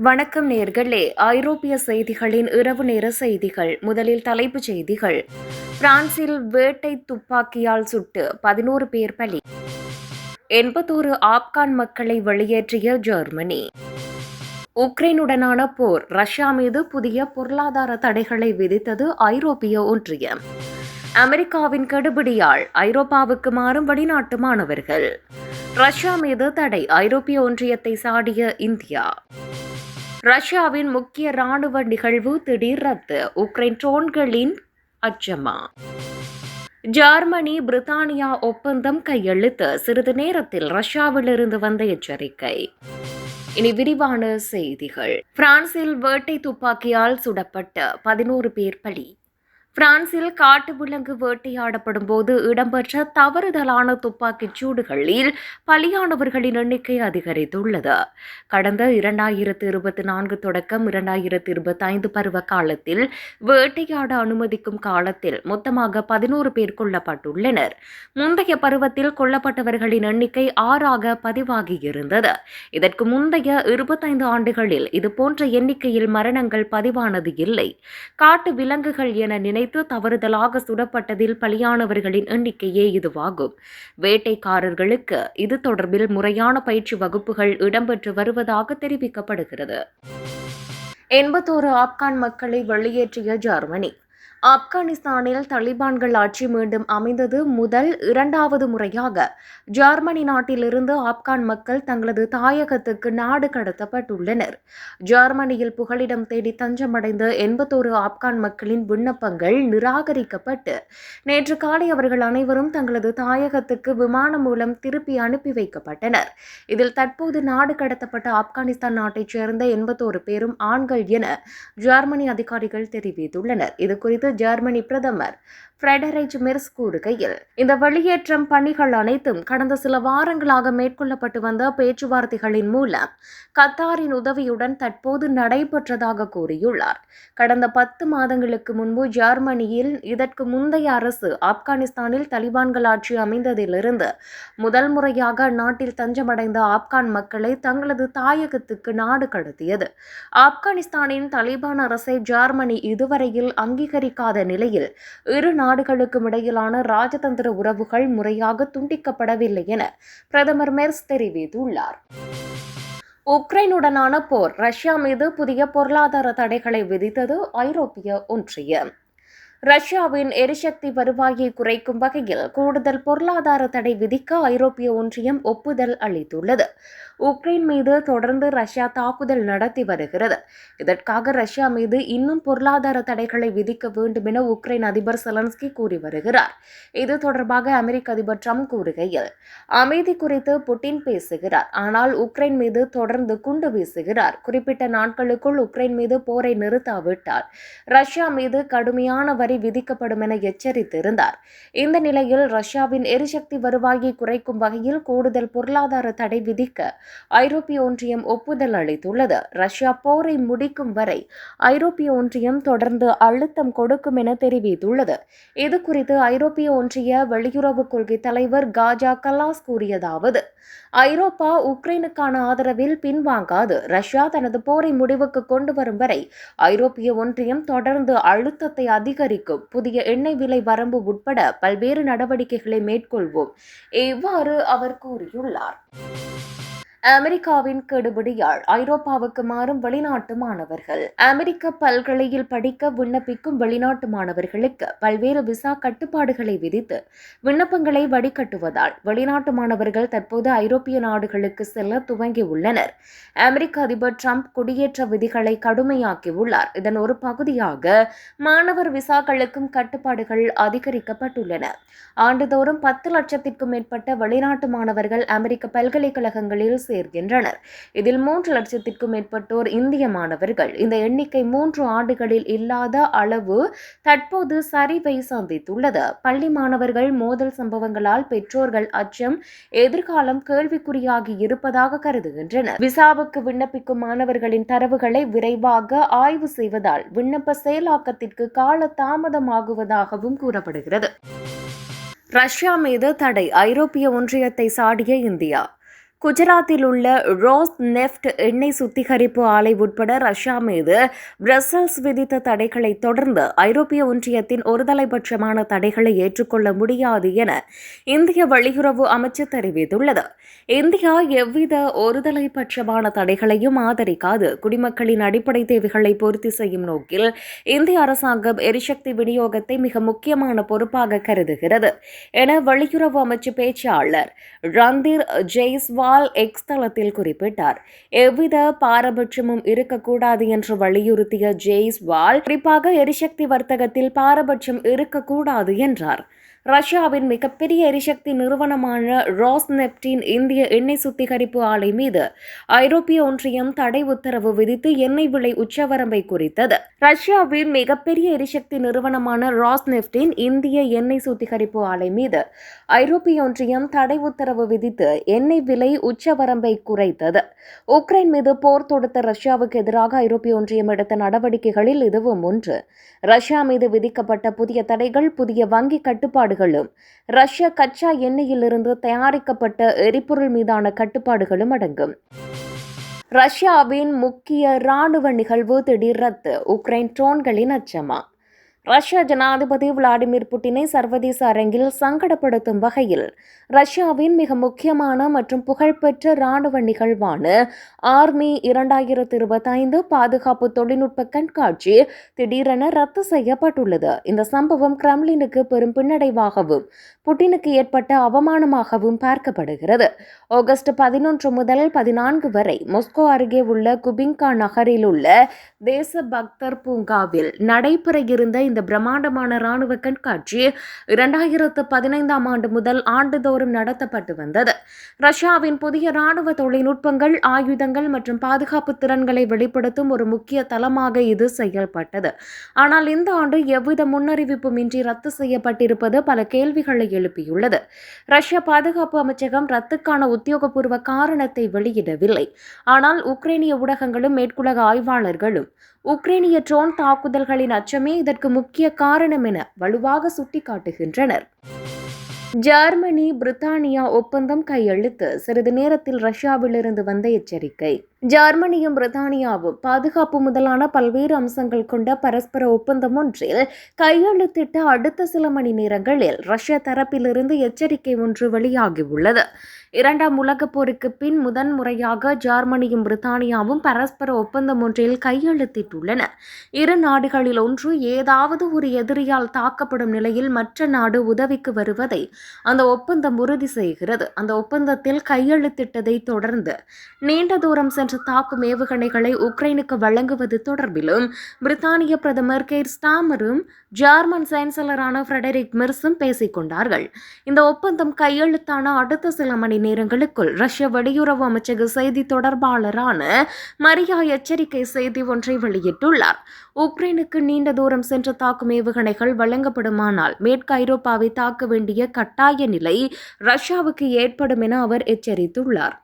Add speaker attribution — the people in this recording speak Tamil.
Speaker 1: வணக்கம் நேர்களே. ஐரோப்பிய செய்திகளின் இரவு நேர செய்திகள். முதலில் தலைப்புச் செய்திகள். பிரான்சில் வேட்டை துப்பாக்கியால் சுட்டு பதினோரு பேர் பலி. எண்பத்தோரு ஆப்கான் மக்களை வெளியேற்றிய ஜெர்மனி. உக்ரைனுடனான போர். ரஷ்யா மீது புதிய பொருளாதார தடைகளை விதித்தது ஐரோப்பிய ஒன்றியம். அமெரிக்காவின் கெடுபிடியால் ஐரோப்பாவுக்கு மாறும் வெளிநாட்டு மாணவர்கள். ரஷ்யா மீது தடை. ஐரோப்பிய ஒன்றியத்தை சாடிய இந்தியா. ரஷ்யாவின் முக்கிய ராணுவ நிகழ்வு திடீர் ரத்து. உக்ரைன் ட்ரோன்களின் அச்சமா? ஜெர்மனி பிரித்தானியா ஒப்பந்தம் கையெழுத்து. சிறிது நேரத்தில் ரஷ்யாவிலிருந்து வந்த எச்சரிக்கை. இனி விரிவான செய்திகள். பிரான்சில் வேட்டை துப்பாக்கியால் சுடப்பட்ட பதினோரு பேர் பலி. பிரான்சில் காட்டு விலங்கு வேட்டையாடப்படும் போது இடம்பெற்ற தவறுதலான துப்பாக்கிச் சூடுகளில் பலியானவர்களின் எண்ணிக்கை அதிகரித்துள்ளது. கடந்த இரண்டாயிரத்து இருபத்தி நான்கு தொடக்கம் இரண்டாயிரத்து இருபத்தி ஐந்து பருவ காலத்தில் வேட்டையாட அனுமதிக்கும் காலத்தில் மொத்தமாக பதினோரு பேர் கொல்லப்பட்டுள்ளனர். முந்தைய பருவத்தில் கொல்லப்பட்டவர்களின் எண்ணிக்கை ஆறாக பதிவாகியிருந்தது. இதற்கு முந்தைய இருபத்தைந்து ஆண்டுகளில் இதுபோன்ற எண்ணிக்கையில் மரணங்கள் பதிவானது இல்லை. காட்டு விலங்குகள் என நினைத்து தவறுதலாக சுடப்பட்டதில் பலியானவர்களின் எண்ணிக்கையே இதுவாகும். வேட்டைக்காரர்களுக்கு இது தொடர்பில் முறையான பயிற்சி வகுப்புகள் இடம்பெற்று வருவதாக தெரிவிக்கப்படுகிறது. எண்பத்தோரு ஆப்கான் மக்களை வெளியேற்றிய ஜெர்மனி. ஆப்கானிஸ்தானில் தலிபான்கள் ஆட்சி மீண்டும் அமைந்தது முதல் இரண்டாவது முறையாக. ஜெர்மனி நாட்டிலிருந்து ஆப்கான் மக்கள் தங்களது தாயகத்துக்கு நாடு கடத்தப்பட்டுள்ளனர். ஜெர்மனியில் புகலிடம் தேடி தஞ்சமடைந்த எண்பத்தோரு ஆப்கான் மக்களின் விண்ணப்பங்கள் நிராகரிக்கப்பட்டு நேற்று காலை அவர்கள் அனைவரும் தங்களது தாயகத்துக்கு விமானம் மூலம் திருப்பி அனுப்பி வைக்கப்பட்டனர். இதில் தற்போது நாடு கடத்தப்பட்ட ஆப்கானிஸ்தான் நாட்டைச் சேர்ந்த எண்பத்தோரு பேரும் ஆண்கள் என ஜெர்மனி அதிகாரிகள் தெரிவித்துள்ளனர். இது குறித்து ஜெர்மனி பிரதமர் ஃப்ரெடரிச் மிர்ஸ் கூறுகையில் இந்த வெளியேற்றம் பணிகள் அனைத்தும் கடந்த சில வாரங்களாக மேற்கொள்ளப்பட்டு வந்த பேச்சுவார்த்தைகளின் மூலம் கத்தாரின் உதவியுடன் தற்போது நடைபெற்றதாக கூறியுள்ளார். கடந்த பத்து மாதங்களுக்கு முன்பு ஜெர்மனியில் இதற்கு முந்தைய அரசு ஆப்கானிஸ்தானில் தலிபான்கள் ஆட்சி அமைந்ததிலிருந்து முதல் முறையாக அந்நாட்டில் தஞ்சமடைந்த ஆப்கான் மக்களை தங்களது தாயகத்துக்கு நாடு கடத்தியது. ஆப்கானிஸ்தானின் தலிபான் அரசை ஜெர்மனி இதுவரையில் அங்கீகரிக்க இருக்காத நிலையில் இரு நாடுகளுக்கும் இடையிலான ராஜதந்திர உறவுகள் முறையாக துண்டிக்கப்படவில்லை என பிரதமர் மெர்ஸ் தெரிவித்துள்ளார். உக்ரைனுடனான போர் ரஷ்யா மீது புதிய பொருளாதார தடைகளை விதித்தது ஐரோப்பிய ஒன்றியம். ரஷ்யாவின் எரிசக்தி வருவாயை குறைக்கும் வகையில் கூடுதல் பொருளாதார தடை விதிக்க ஐரோப்பிய ஒன்றியம் ஒப்புதல் அளித்துள்ளது. உக்ரைன் மீது தொடர்ந்து ரஷ்யா தாக்குதல் நடத்தி வருகிறது. இதற்காக ரஷ்யா மீது இன்னும் பொருளாதார தடைகளை விதிக்க வேண்டும் என உக்ரைன் அதிபர் செலன்ஸ்கி கூறி வருகிறார். இது தொடர்பாக அமெரிக்க அதிபர் ட்ரம்ப் கூறுகையில் அமைதி குறித்து புட்டின் பேசுகிறார். ஆனால் உக்ரைன் மீது தொடர்ந்து குண்டு வீசுகிறார். குறிப்பிட்ட நாட்களுக்குள் உக்ரைன் மீது போரை நிறுத்தாவிட்டால் ரஷ்யா மீது கடுமையான வரி விதிக்கப்படும் என எச்சரித்திருந்தார். இந்த நிலையில் ரஷ்யாவின் எரிசக்தி வருவாயை குறைக்கும் வகையில் கூடுதல் பொருளாதார தடை விதிக்க ஐரோப்பிய ஒன்றியம் ஒப்புதல் அளித்துள்ளது. ரஷ்யா போரை முடிக்கும் வரை ஐரோப்பிய ஒன்றியம் தொடர்ந்து அழுத்தம் கொடுக்கும் என தெரிவித்துள்ளது. இது குறித்து ஐரோப்பிய ஒன்றிய வெளியுறவு கொள்கை தலைவர் காஜா கலாஸ் கூறியதாவது ஐரோப்பா உக்ரைனுக்கான ஆதரவில் பின்வாங்காது. ரஷ்யா தனது போரை முடிவுக்கு கொண்டு வரும் வரை ஐரோப்பிய ஒன்றியம் தொடர்ந்து அழுத்தத்தை அதிகரிக்கும் புதிய எண்ணெய் விலை வரம்பு உட்பட பல்வேறு நடவடிக்கைகளை மேற்கொள்வோம். இவ்வாறு அவர் கூறியுள்ளார்? அமெரிக்காவின் கெடுபிடியால் ஐரோப்பாவுக்கு மாறும் வெளிநாட்டு மாணவர்கள். அமெரிக்க பல்கலையில் படிக்க விண்ணப்பிக்கும் வெளிநாட்டு மாணவர்களுக்கு பல்வேறு விசா கட்டுப்பாடுகளை விதித்து விண்ணப்பங்களை வடிகட்டுவதால் வெளிநாட்டு மாணவர்கள் தற்போது ஐரோப்பிய நாடுகளுக்கு செல்ல துவங்கியுள்ளனர் அமெரிக்க அதிபர் ட்ரம்ப் குடியேற்ற விதிகளை கடுமையாக்கியுள்ளார் இதன் ஒரு பகுதியாக மாணவர் விசாக்களுக்கும் கட்டுப்பாடுகள் அதிகரிக்கப்பட்டுள்ளன. ஆண்டுதோறும் பத்து லட்சத்திற்கும் மேற்பட்ட வெளிநாட்டு மாணவர்கள் அமெரிக்க பல்கலைக்கழகங்களில் சேர்கின்றனர் இதில் மூன்று லட்சத்திற்கும் மேற்பட்டோர் இந்திய மாணவர்கள். இந்த எண்ணிக்கை மூன்று ஆண்டுகளில் இல்லாத அளவு தற்போது சரிவை சந்தித்துள்ளது. பள்ளி மாணவர்கள் மோதல் சம்பவங்களால் பெற்றோர்கள் அச்சம் எதிர்காலம் கேள்விக்குறியாகி இருப்பதாக கருதுகின்றனர். விசாவுக்கு விண்ணப்பிக்கும் மாணவர்களின் தரவுகளை விரைவாக ஆய்வு செய்வதால் விண்ணப்ப செயலாக்கத்திற்கு கால தாமதமாகுவதாகவும் கூறப்படுகிறது. ரஷ்யா மீது தடை. ஐரோப்பிய ஒன்றியத்தை சாடிய இந்தியா. குஜராத்தில் உள்ள ரோஸ் நெஃப்ட் எண்ணெய் சுத்திகரிப்பு ஆலை உட்பட ரஷ்யா மீது பிரசல்ஸ் விதித்த தடைகளை தொடர்ந்து ஐரோப்பிய ஒன்றியத்தின் ஒருதலைபட்சமான தடைகளை ஏற்றுக்கொள்ள முடியாது என இந்திய வெளியுறவு அமைச்சு தெரிவித்துள்ளது. இந்தியா எவ்வித ஒருதலைபட்சமான தடைகளையும் ஆதரிக்காது. குடிமக்களின் அடிப்படை தேவைகளை பூர்த்தி செய்யும் நோக்கில் இந்திய அரசாங்கம் எரிசக்தி விநியோகத்தை மிக முக்கியமான பொறுப்பாக கருதுகிறது என வெளியுறவு அமைச்சு பேச்சாளர் ரந்தீர் ஜெய்ஸ்வால் பால் எக்ஸ் தளத்தில் குறிப்பிட்டார். எவ்வித பாரபட்சமும் இருக்கக்கூடாது என்று வலியுறுத்திய ஜெய்ஸ்வால் குறிப்பாக எரிசக்தி வர்த்தகத்தில் பாரபட்சம் இருக்கக்கூடாது என்றார். ரஷ்யாவின் மிகப்பெரிய எரிசக்தி நிறுவனமான ராஸ் நெப்டின் இந்திய எண்ணெய் சுத்திகரிப்பு ஆலை மீது ஐரோப்பிய ஒன்றியம் தடை உத்தரவு விதித்து எண்ணெய் விலை உச்சவரம்பை குறித்தது. ரஷ்யாவின் மிகப்பெரிய எரிசக்தி நிறுவனமான ராஸ் நெப்டின் இந்திய எண்ணெய் சுத்திகரிப்பு ஆலை மீது ஐரோப்பிய ஒன்றியம் தடை உத்தரவு விதித்து எண்ணெய் விலை உச்சவரம்பை குறைத்தது. உக்ரைன் மீது போர் தொடுத்த ரஷ்யாவுக்கு எதிராக ஐரோப்பிய ஒன்றியம் எடுத்த நடவடிக்கைகளில் இதுவும் ஒன்று. ரஷ்யா மீது விதிக்கப்பட்ட புதிய தடைகள் புதிய வங்கி கட்டுப்பாடுகளும் ரஷ்ய கச்சா எண்ணெயிலிருந்து தயாரிக்கப்பட்ட எரிபொருள் மீதான கட்டுப்பாடுகளும் அடங்கும். ரஷ்யாவின் முக்கிய ராணுவ நிகழ்வு திடீர் ரத்து உக்ரைன் ட்ரோன்களின் அச்சமா? ரஷ்ய ஜனாதிபதி விளாடிமிர் புட்டினை சர்வதேச அரங்கில் சங்கடப்படுத்தும் வகையில் ரஷ்யாவின் மிக முக்கியமான மற்றும் புகழ்பெற்ற இராணுவ நிகழ்வான ஆர்மி இரண்டாயிரத்தி இருபத்தைந்து பாதுகாப்பு தொழில்நுட்ப கண்காட்சி திடீரென ரத்து செய்யப்பட்டுள்ளது. இந்த சம்பவம் கிரெம்லினுக்கு பெரும் பின்னடைவாகவும் புட்டினுக்கு ஏற்பட்ட அவமானமாகவும் பார்க்கப்படுகிறது. ஆகஸ்ட் பதினொன்று முதல் பதினான்கு வரை மொஸ்கோ அருகே உள்ள குபிங்கா நகரில் உள்ள தேச பக்தர் பூங்காவில் நடைபெற இருந்த இந்த பிரம்மாண்டமான ராணுவ கண்காட்சி இரண்டாயிரத்து பதினைந்தாம் ஆண்டு முதல் ஆண்டுதோறும் நடத்தப்பட்டு வந்தது. ரஷ்யாவின் புதிய ராணுவ தொழில்நுட்பங்கள் ஆயுதங்கள் மற்றும் பாதுகாப்பு திறன்களை வெளிப்படுத்தும் ஒரு முக்கிய தளமாக இது செயல்பட்டது. ஆனால் இந்த ஆண்டு எவ்வித முன்னறிவிப்பும் இன்றி ரத்து செய்யப்பட்டிருப்பது பல கேள்விகளை எழுப்பியுள்ளது. ரஷ்ய பாதுகாப்பு அமைச்சகம் ரத்துக்கான உத்தியோகபூர்வ காரணத்தை வெளியிடவில்லை. ஆனால் உக்ரைனிய ஊடகங்களும் மேற்குலக ஆய்வாளர்களும் உக்ரைனிய ட்ரோன் தாக்குதல்களின் அச்சமே இதற்கு முக்கிய காரணம் என வலுவாக சுட்டிக்காட்டுகின்றனர். ஜெர்மனி பிரித்தானியா ஒப்பந்தம் கையெழுத்து. சிறிது நேரத்தில் ரஷ்யாவிலிருந்து வந்த எச்சரிக்கை. ஜெர்மனியும் பிரித்தானியாவும் பாதுகாப்பு முதலான பல்வேறு அம்சங்கள் கொண்ட பரஸ்பர ஒப்பந்தம் ஒன்றில் கையெழுத்திட்ட அடுத்த சில மணி நேரங்களில் ரஷ்ய தரப்பிலிருந்து எச்சரிக்கை ஒன்று வெளியாகியுள்ளது. இரண்டாம் உலகப் போருக்கு பின் முதன் முறையாக ஜெர்மனியும் பிரித்தானியாவும் பரஸ்பர ஒப்பந்தம் ஒன்றில் கையெழுத்திட்டுள்ளன. இரு நாடுகளில் ஒன்று ஏதாவது ஒரு எதிரியால் தாக்கப்படும் நிலையில் மற்ற நாடு உதவிக்கு வருவதை அந்த ஒப்பந்தம் உறுதி செய்கிறது. அந்த ஒப்பந்தத்தில் கையெழுத்திட்டதை தொடர்ந்து நீண்ட தூரம் சென்று தாக்கும் ஏவுகணைகளை உக்ரைனுக்கு வழங்குவது தொடர்பிலும் பிரித்தானிய பிரதமர் கேர் ஸ்டாமரும் ஜெர்மன் சான்சலரான ஃப்ரெடரிக் மிர்ஸும் பேசிக் கொண்டார்கள் இந்த ஒப்பந்தம் கையெழுத்தான அடுத்த சில மணி நேரங்களுக்குள் ரஷ்ய வெளியுறவு அமைச்சக செய்தி தொடர்பாளரான மரியா எச்சரிக்கை செய்தி ஒன்றை வெளியிட்டுள்ளார். உக்ரைனுக்கு நீண்ட தூரம் சென்று தாக்கும் ஏவுகணைகள் வழங்கப்படுமானால் மேற்கு ஐரோப்பாவை தாக்க வேண்டிய கட்டாய நிலை ரஷ்யாவுக்கு ஏற்படும் என அவர் எச்சரித்துள்ளார்.